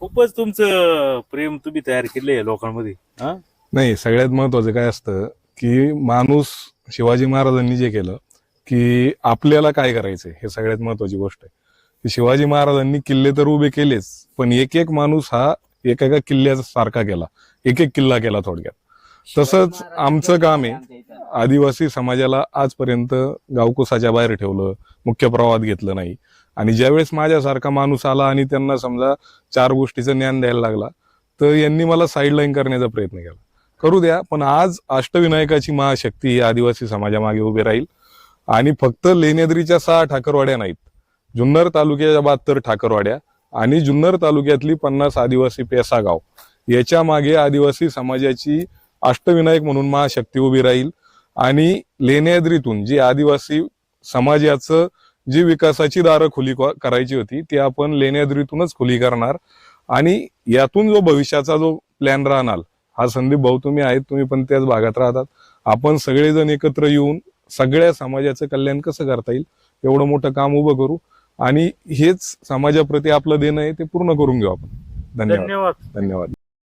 खूपच तुमचं प्रेम तुम्ही तयार केले लोकांमध्ये हा? नाही सगळ्यात महत्वाचं काय असतं की माणूस शिवाजी महाराजांनी जे केलं की आपल्याला काय करायचंय हे सगळ्यात महत्वाची गोष्ट आहे. की शिवाजी महाराजांनी किल्ले तर उभे केलेच पण एक एक माणूस हा एका एका किल्ल्याचा सारखा केला एक एक किल्ला केला थोडक्यात. तसंच आमचं काम आहे. आदिवासी समाजाला आजपर्यंत गावकुसाच्या बाहेर ठेवलं मुख्य प्रवाहात घेतलं नाही. आणि ज्यावेळेस माझ्यासारखा माणूस आला आणि त्यांना समजा चार गोष्टीचं ज्ञान द्यायला लागला तर यांनी मला साईडलाईन करण्याचा प्रयत्न केला. करू द्या पण आज अष्टविनायकाची महाशक्ती ही आदिवासी समाजामागे उभी राहील. आणि फक्त लेण्याद्रीच्या सहा ठाकरवाड्या नाहीत. जुन्नर तालुक्याच्या बहात्तर ठाकरवाड्या आणि जुन्नर तालुक्यातली पन्नास आदिवासी पेसा गाव याच्या मागे आदिवासी समाजाची अष्टविनायक म्हणून महाशक्ती उभी राहील. आणि लेण्याद्रीतून जी आदिवासी समाजाचं जी विकासाची दारं खुली करायची होती ती आपण लेण्याद्रीतूनच खुली करणार. आणि यातून जो भविष्याचा जो प्लॅन राहणार हा संदीप भाऊ तुम्ही आहेत तुम्ही पण त्याच भागात राहतात. आपण सगळेजण एकत्र येऊन सगळ्या समाजाचं कल्याण कसं करता येईल एवढं मोठं काम उभं करू. आणि हेच समाजाप्रती आपलं देणं आहे ते पूर्ण करून घेऊ आपण. धन्यवाद. धन्यवाद.